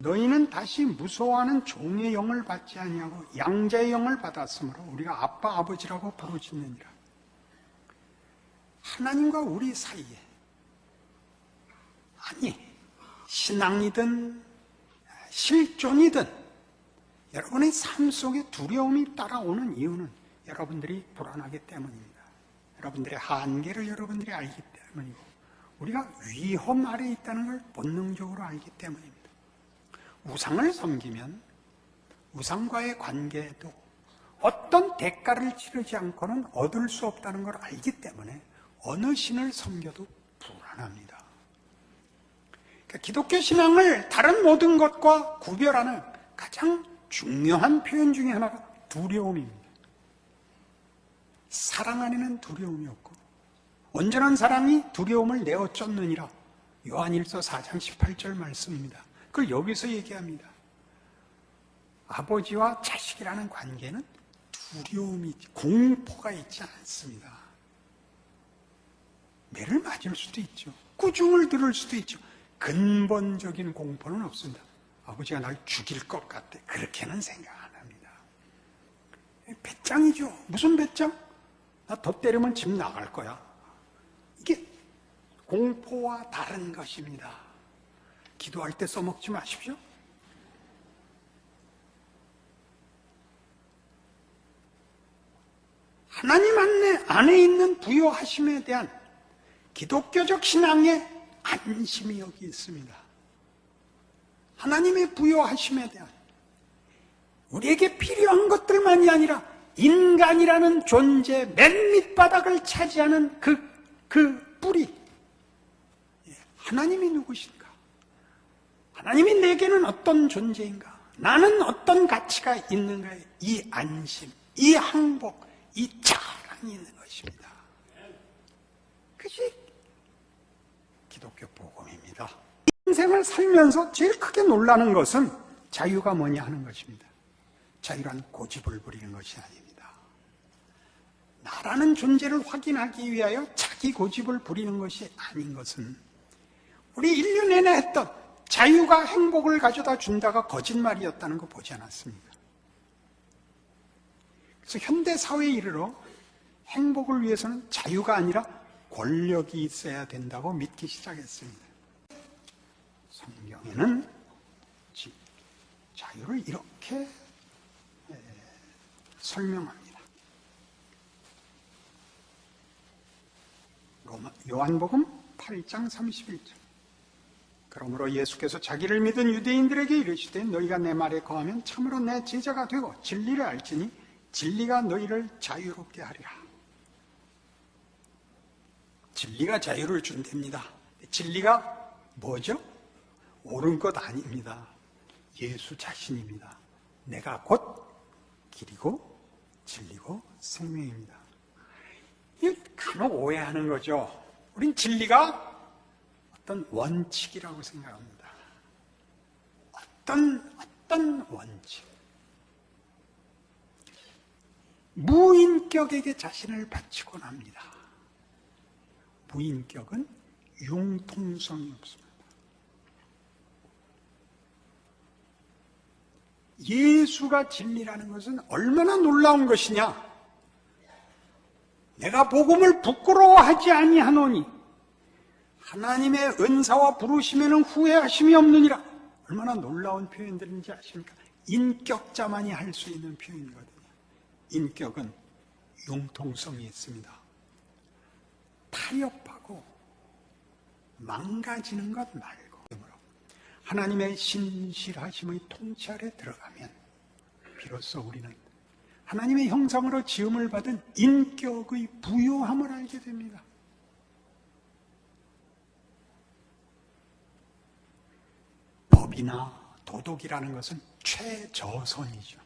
너희는 다시 무서워하는 종의 영을 받지 아니하고 양자의 영을 받았으므로 우리가 아빠 아버지라고 부르짖느니라. 하나님과 우리 사이에 아니 신앙이든 실존이든 여러분의 삶 속에 두려움이 따라오는 이유는 여러분들이 불안하기 때문입니다. 여러분들의 한계를 여러분들이 알기 때문이고 우리가 위험 아래 있다는 걸 본능적으로 알기 때문입니다. 우상을 섬기면 우상과의 관계에도 어떤 대가를 치르지 않고는 얻을 수 없다는 걸 알기 때문에 어느 신을 섬겨도 불안합니다. 그러니까 기독교 신앙을 다른 모든 것과 구별하는 가장 중요한 표현 중에 하나가 두려움입니다. 사랑 안에는 두려움이 없고 온전한 사랑이 두려움을 내어 쫓느니라. 요한일서 4장 18절 말씀입니다. 그걸 여기서 얘기합니다. 아버지와 자식이라는 관계는 두려움이, 공포가 있지 않습니다. 매를 맞을 수도 있죠. 꾸중을 들을 수도 있죠. 근본적인 공포는 없습니다. 아버지가 날 죽일 것 같아. 그렇게는 생각 안 합니다. 배짱이죠. 무슨 배짱? 나 더 때리면 집 나갈 거야. 이게 공포와 다른 것입니다. 기도할 때 써먹지 마십시오. 하나님 안에, 안에 있는 부여하심에 대한 기독교적 신앙의 안심이 여기 있습니다. 하나님의 부여하심에 대한 우리에게 필요한 것들만이 아니라 인간이라는 존재 맨 밑바닥을 차지하는 그, 그 뿌리. 예, 하나님이 누구신가? 하나님이 내게는 어떤 존재인가? 나는 어떤 가치가 있는가의 이 안심, 이 항복, 이 자랑이 있는 것입니다. 그것이 기독교 복음입니다. 인생을 살면서 제일 크게 놀라는 것은 자유가 뭐냐 하는 것입니다. 자유란 고집을 부리는 것이 아닙니다. 나라는 존재를 확인하기 위하여 자기 고집을 부리는 것이 아닌 것은 우리 인류 내내 했던 자유가 행복을 가져다 준다가 거짓말이었다는 거 보지 않았습니까? 그래서 현대 사회에 이르러 행복을 위해서는 자유가 아니라 권력이 있어야 된다고 믿기 시작했습니다. 성경에는 자유를 이렇게 설명합니다. 요한복음 8장 31절. 그러므로 예수께서 자기를 믿은 유대인들에게 이르시되 너희가 내 말에 거하면 참으로 내 제자가 되고 진리를 알지니 진리가 너희를 자유롭게 하리라. 진리가 자유를 준답니다. 진리가 뭐죠? 옳은 것 아닙니다. 예수 자신입니다. 내가 곧 길이고 진리고 생명입니다. 이 간혹 오해하는 거죠. 우린 진리가 어떤 원칙이라고 생각합니다. 어떤 어떤 원칙. 무인격에게 자신을 바치곤 합니다. 무인격은 융통성이 없습니다. 예수가 진리라는 것은 얼마나 놀라운 것이냐? 내가 복음을 부끄러워하지 아니하노니 하나님의 은사와 부르심에는 후회하심이 없느니라. 얼마나 놀라운 표현들인지 아십니까? 인격자만이 할 수 있는 표현이거든요. 인격은 융통성이 있습니다. 타협하고 망가지는 것 말고 하나님의 신실하심의 통치 아래 들어가면 비로소 우리는 하나님의 형상으로 지음을 받은 인격의 부요함을 알게 됩니다. 법이나 도덕이라는 것은 최저선이죠.